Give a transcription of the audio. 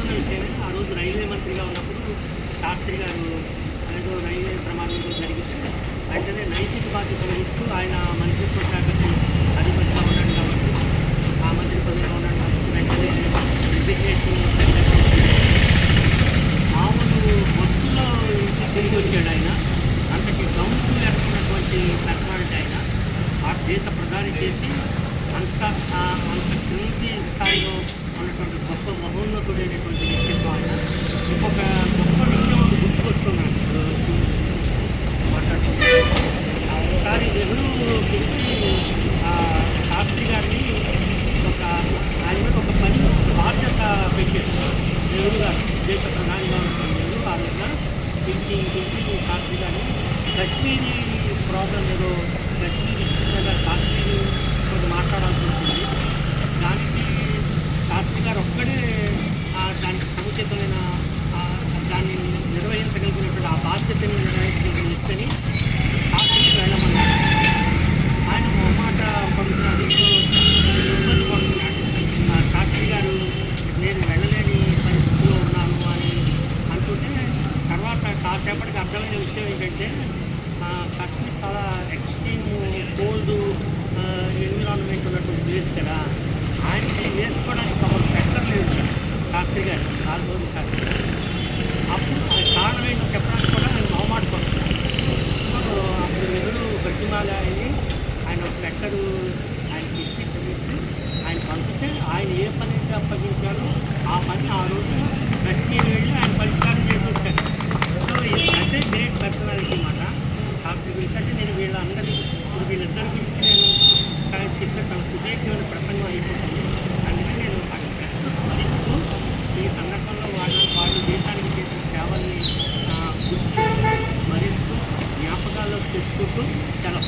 అందరికీ తెలుసున్న విషయమే. ఆ రోజు రైల్వే మంత్రిగా ఉన్నప్పుడు శాస్త్రి గారు ఏదో రైల్వే ప్రమాదం జరిగింది. వెంటనే నైతిక బాధ్యత వహిస్తూ ఆయన మంత్రిత్వ శాఖకి అధిపతిగా ఉన్నాడు కాబట్టి ఆ మంత్రి పదవిలో ఉన్నాడు కాబట్టి వెంటనే రిజిగ్నేషన్ మామూలు బస్సులో నుంచి తిరిగి వచ్చాడు ఆయన. అంతటి గౌంపు లేకున్నటువంటి పర్సనాలిటీ ఆయన. ఆ దేశ ప్రధాని చేసి అంత అంత క్రింది స్థాయిలో ఉన్నటువంటి గొప్ప మహోన్నతుడైనటువంటి వ్యక్తిత్వం ఆయన ఇంకొక గొప్ప విషయం ఒకటి గుర్తుకొస్తున్నాడు ఇప్పుడు మాట్లాడుతున్నాడు ఒకసారి నెహ్రూ పిలిచి ఆ శాస్త్రి గారిని ఒక ఆయన మీద ఒక పని బాధ్యత పెట్టారు నెహ్రూ గారు దేశ ప్రధానిగా ఉంటుంది నెహ్రూ ఆ రోజున పిలిచి పిలిచి కశ్మీరీ ప్రాబ్లం ఏదో కశ్మీరీ విషయంగా శాస్త్రి కొంత మాట్లాడాల్సి ఉంటుంది దానికి శాస్త్రి గారు ఒక్కడే ఆ దానికి సముచితమైన ఆ దాన్ని నిర్వహించగలిగినటువంటి ఆ బాధ్యతని నిర్వహించగలిగిన వ్యక్తిని శాస్త్రికి వెళ్ళమన్నారు ఆయన మొహమాట పడుతున్నాడు ఇబ్బంది పడుతున్నాడు ఆ శాస్త్రి గారు నేను వెళ్ళలేని పరిస్థితిలో ఉన్నాను అని అంటుంటే తర్వాత కాసేపటికి అర్థమైన విషయం ఏంటంటే ఆ, కాశ్మీర్ చాలా ఎక్స్ట్రీమ్ కోల్డ్ ఎన్విరాన్మెంట్ ఉన్నటువంటి ప్లేస్ కదా. ఆయనకి వేసుకోవడానికి ఒక స్వెటర్ లేదు సార్ శాస్త్రి గారు నాలుగు శాస్త్రి గారు. అప్పుడు ఆ కారణం ఏంటో చెప్పడానికి కూడా ఆయన మొహమాటపడుతున్నాడు అప్పుడు ఎదురు గడ్డిమాల అయ్యి ఆయన ఒక లెక్కరు ఆయనకి ఇచ్చి చూపించి ఆయన పంపితే ఆయన ఏ పని అయితే అప్పగించారో ఆ పని ఆ రోజు గట్టి వెళ్ళి ఆయన పరిష్కారం చేసి వచ్చారు. సో అంటే గ్రేట్ పర్సనాలిటీ మాట. శాస్త్రి గురించి అంటే నేను వీళ్ళందరికీ ఇప్పుడు వీళ్ళిద్దరి గురించి నేను చాలా చెప్పిన చాలా సుదీర్ఘమైన ప్రసంగం అయిపోతుంది. అందుకని నేను అది ప్రస్తుతం స్మరిస్తూ ఈ సందర్భంలో వాళ్ళు వాళ్ళు దేశానికి చేసిన సేవల్ని స్మరిస్తూ జ్ఞాపకాల్లో తెచ్చుకుంటూ చాలా